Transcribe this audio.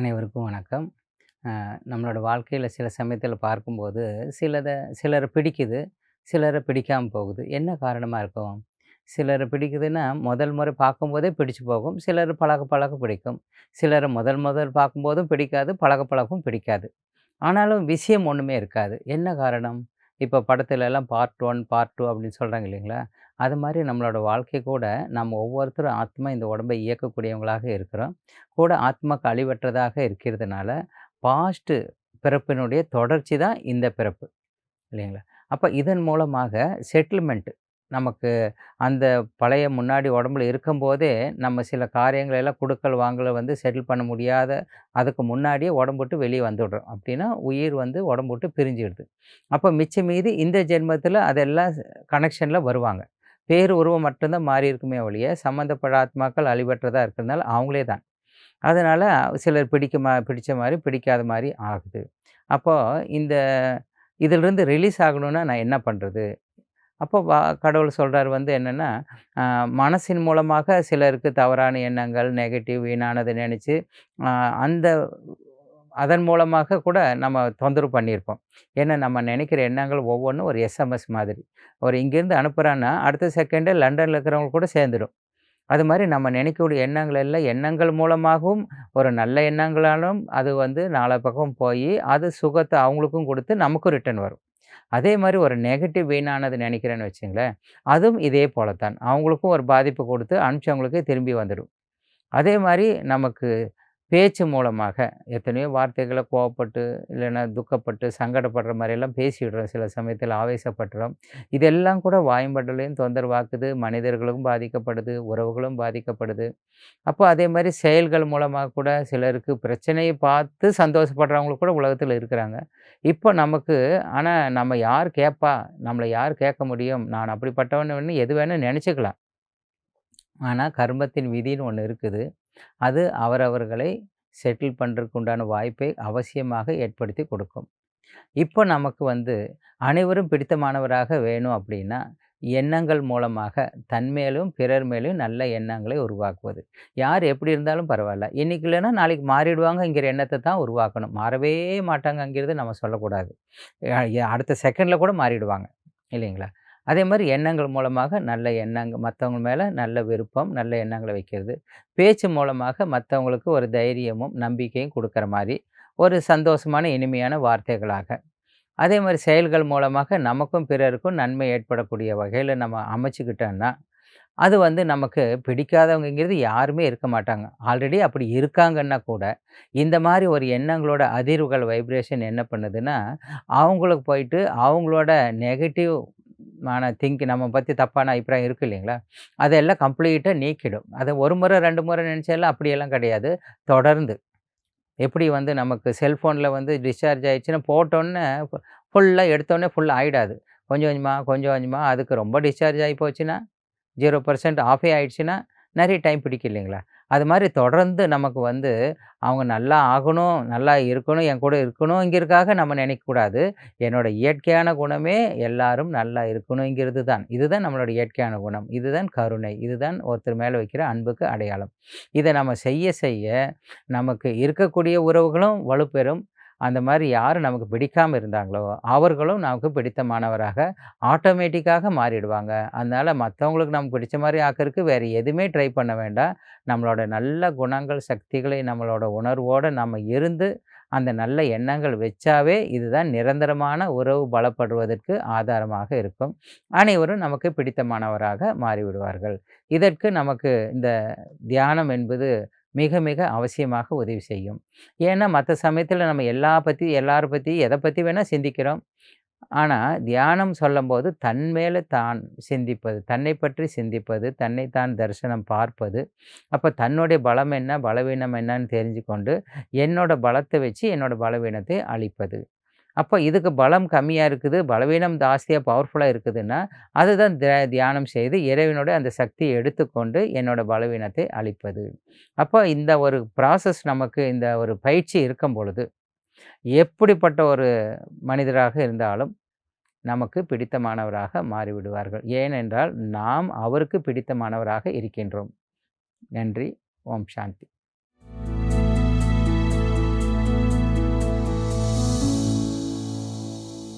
அனைவருக்கும் வணக்கம். நம்மளோட வாழ்க்கையில் சில சமயத்தில் பார்க்கும்போது, சிலதை சிலரை பிடிக்குது, சிலரை பிடிக்காமல் போகுது. என்ன காரணமாக இருக்கும்? சிலரை பிடிக்குதுன்னா, முதல் முறை பார்க்கும்போதே பிடிச்சு போகும். சிலர் பழக பழக பிடிக்கும். சிலரை முதல் முதல் பார்க்கும்போதும் பிடிக்காது, பழக பழகும் பிடிக்காது. ஆனாலும் விஷயம் ஒன்றுமே இருக்காது. என்ன காரணம்? இப்போ படத்துலலாம் பார்ட் ஒன் பார்ட் டூ அப்படின்னு சொல்கிறாங்க இல்லைங்களா? அது மாதிரி நம்மளோட வாழ்க்கை கூட நம்ம ஒவ்வொருத்தரும் ஆத்மா இந்த உடம்பை இயக்கக்கூடியவங்களாக இருக்கிறோம். கூட ஆத்மாக்கு கழிவற்றதாக இருக்கிறதுனால, பாஸ்ட்டு பிறப்பினுடைய தொடர்ச்சி தான் இந்த பிறப்பு. இல்லைங்களா? அப்போ இதன் மூலமாக செட்டில்மெண்ட்டு நமக்கு அந்த பழைய முன்னாடி உடம்புல இருக்கும்போதே, நம்ம சில காரியங்களெல்லாம் எல்லாம் வாங்கலை வந்து செட்டில் பண்ண முடியாத அதுக்கு முன்னாடியே உடம்பு விட்டு வெளிய வந்துடுறோம். அப்படின்னா, உயிர் வந்து உடம்பு விட்டு பிரிஞ்சிடுது. அப்போ மிச்சம் மீது இந்த ஜென்மத்தில் அதெல்லாம் கனெக்ஷனில் வருவாங்க. பேரு உருவம் மட்டும்தான் மாறி மாறியிருக்குமே ஒழிய, சம்மந்தப்பட்ட ஆத்மாக்கள் அழிவற்றதாக இருக்கிறதுனால அவங்களே தான். அதனால் சிலர் பிடிக்குமா பிடிச்ச மாதிரி பிடிக்காத மாதிரி ஆகுது. அப்போது இந்த இதிலிருந்து ரிலீஸ் ஆகணும்னா நான் என்ன பண்ணுறது அப்போ வா கடவுள் சொல்கிறார் வந்து என்னென்னா மனசின் மூலமாக சிலருக்கு தவறான எண்ணங்கள், நெகட்டிவ் வீணானதை நினச்சி அந்த அதன் மூலமாக கூட நம்ம தொந்தரவு பண்ணியிருப்போம். ஏன்னா, நம்ம நினைக்கிற எண்ணங்கள் ஒவ்வொன்றும் ஒரு எஸ்எம்எஸ் மாதிரி. ஒரு இங்கேருந்து அனுப்புகிறான்னா அடுத்த செகண்டே லண்டனில் இருக்கிறவங்க கூட சேர்ந்துடும். அது மாதிரி நம்ம நினைக்கக்கூடிய எண்ணங்கள் எல்லாம் எண்ணங்கள் மூலமாகவும், ஒரு நல்ல எண்ணங்களாலும் அது வந்து நாலா பக்கம் போய் அது சுகத்தை அவங்களுக்கும் கொடுத்து நமக்கும் ரிட்டர்ன் வரும். அதே மாதிரி ஒரு நெகட்டிவ் வீணானது நினைக்கிறேன்னு வச்சுங்களேன், அதுவும் இதே போல தான். அவங்களுக்கும் ஒரு பாதிப்பு கொடுத்து அனுப்பிச்சவங்களுக்கே திரும்பி வந்துடும். அதே மாதிரி நமக்கு பேச்சு மூலமாக எத்தனையோ வார்த்தைகளை கோவப்பட்டு, இல்லைன்னா துக்கப்பட்டு, சங்கடப்படுற மாதிரியெல்லாம் பேசிடுறோம். சில சமயத்தில் ஆவேசப்படுறோம் இதெல்லாம் கூட வாயுமண்டலையும் தொந்தரவாக்குது. மனிதர்களும் பாதிக்கப்படுது, உறவுகளும் பாதிக்கப்படுது. அப்போ அதே மாதிரி செயல்கள் மூலமாக கூட சிலருக்கு பிரச்சனையை பார்த்து சந்தோஷப்படுறவங்களும் கூட உலகத்தில் இருக்கிறாங்க. இப்போ நமக்கு ஆனால் நம்ம யார் கேட்பா? நம்மளை யார் கேட்க முடியும்? நான் அப்படிப்பட்டவன்னு எது வேணும் நினச்சிக்கலாம் ஆனால் கர்மத்தின் விதின்னு ஒன்று இருக்குது. அது அவரவர்களை செட்டில் பண்ணுறதுக்கு உண்டான வாய்ப்பை அவசியமாக ஏற்படுத்தி கொடுக்கும். இப்போ நமக்கு வந்து அனைவரும் பிடித்தமானவராக வேணும் அப்படின்னா, எண்ணங்கள் மூலமாக தன்மேலும் பிறர் மேலும் நல்ல எண்ணங்களை உருவாக்குவது. யார் எப்படி இருந்தாலும் பரவாயில்ல இன்றைக்கி இல்லைன்னா நாளைக்கு மாறிடுவாங்கங்கிற எண்ணத்தை தான் உருவாக்கணும். மாறவே மாட்டாங்கங்கிறத நம்ம சொல்லக்கூடாது. அடுத்த செகண்டில் கூட மாறிடுவாங்க. இல்லைங்களா? அதே மாதிரி எண்ணங்கள் மூலமாக நல்ல எண்ணங்கள் மற்றவங்க மேலே நல்ல விருப்பம், நல்ல எண்ணங்களை வைக்கிறது. பேச்சு மூலமாக மற்றவங்களுக்கு ஒரு தைரியமும், நம்பிக்கையும் கொடுக்குற மாதிரி ஒரு சந்தோஷமான, இனிமையான வார்த்தைகளாக. அதே மாதிரி செயல்கள் மூலமாக நமக்கும், பிறருக்கும் நன்மை ஏற்படக்கூடிய வகையில் நம்ம அமைச்சுக்கிட்டோன்னா அது வந்து நமக்கு பிடிக்காதவங்கங்கிறது யாருமே இருக்க மாட்டாங்க. ஆல்ரெடி அப்படி இருக்காங்கன்னா கூட, இந்த மாதிரி ஒரு எண்ணங்களோட அதிர்வுகள், வைப்ரேஷன் என்ன பண்ணுதுன்னா, அவங்களுக்கு போயிட்டு அவங்களோட நெகட்டிவ் மான திங்க் நம்ம பற்றி தப்பான அபிப்பிராயம் இருக்குது இல்லைங்களா? அதெல்லாம் கம்ப்ளீட்டாக நீக்கிடும். அதை ஒரு முறை, ரெண்டு முறை நினச்சாலும் அப்படியெல்லாம் கிடையாது. தொடர்ந்து. எப்படி வந்து நமக்கு செல்ஃபோனில் வந்து டிஸ்சார்ஜ் ஆகிடுச்சுன்னா போட்டோன்னே ஃபுல்லாக எடுத்தோடனே ஃபுல் ஆகிடாது கொஞ்சம் கொஞ்சமாக கொஞ்சம் கொஞ்சமாக அதுக்கு ரொம்ப டிஸ்சார்ஜ் ஆகி போச்சுன்னா, ஜீரோ பர்சன்ட் ஆஃபே ஆகிடுச்சுன்னா நிறைய டைம் பிடிக்கும் இல்லைங்களா? அது மாதிரி தொடர்ந்து நமக்கு வந்து அவங்க நல்லா ஆகணும், நல்லா இருக்கணும், என் கூட இருக்கணுங்கிறதுக்காக நம்ம நினைக்கக்கூடாது என்னோட இயற்கையான குணமே எல்லாரும் நல்லா இருக்கணுங்கிறது தான். இதுதான் நம்மளோட இயற்கையான குணம். இதுதான் கருணை. இதுதான் ஒருத்தர் மேலே வைக்கிற அன்புக்கு அடையாளம். இதை நம்ம செய்ய செய்ய, நமக்கு இருக்கக்கூடிய உறவுகளும் வலுப்பெறும். அந்த மாதிரி யார் நமக்கு பிடிக்காமல் இருந்தாங்களோ, அவர்களும் நமக்கு பிடித்தமானவராக ஆட்டோமேட்டிக்காக மாறிடுவாங்க. அதனால் மற்றவங்களுக்கு நமக்கு பிடிச்ச மாதிரி ஆக்கிறதுக்கு வேறு எதுவுமே ட்ரை பண்ண வேண்டாம். நம்மளோட நல்ல குணங்கள், சக்திகளை நம்மளோட உணர்வோடு நம்ம இருந்து, அந்த நல்ல எண்ணங்கள் வச்சாவே, இதுதான் நிரந்தரமான உறவு பலப்படுவதற்கு ஆதாரமாக இருக்கும். அனைவரும் நமக்கு பிடித்தமானவராக மாறிவிடுவார்கள். இதற்கு நமக்கு இந்த தியானம் என்பது மிக மிக அவசியமாக உதவி செய்யும். ஏன்னா, மற்ற சமயத்தில் நம்ம எல்லா பற்றி எல்லார பற்றி எதை பற்றி வேணால் சிந்திக்கிறோம். ஆனால் தியானம் சொல்லும்போது தன் மேலே தான் சிந்திப்பது, தன்னை பற்றி சிந்திப்பது, தன்னை தான் தரிசனம் பார்ப்பது. அப்போ தன்னுடைய பலம் என்ன, பலவீனம் என்னன்னு தெரிஞ்சுக்கொண்டு, என்னோட பலத்தை வச்சு என்னோட பலவீனத்தை அழிப்பது. அப்போ இதுக்கு பலம் கம்மியாக இருக்குது, பலவீனம் ஜாஸ்தியாக பவர்ஃபுல்லாக இருக்குதுன்னா, அதுதான் தியானம் செய்து இறைவனுடைய அந்த சக்தியை எடுத்துக்கொண்டு என்னோட பலவீனத்தை அழிப்பது. அப்போ இந்த ஒரு ப்ராசஸ் நமக்கு இந்த ஒரு பயிற்சி இருக்கும் பொழுது, எப்படிப்பட்ட ஒரு மனிதராக இருந்தாலும், நமக்கு பிடித்தமானவராக மாறிவிடுவார்கள். ஏனென்றால், நாம் அவருக்கு பிடித்தமானவராக இருக்கின்றோம். நன்றி. ஓம் சாந்தி.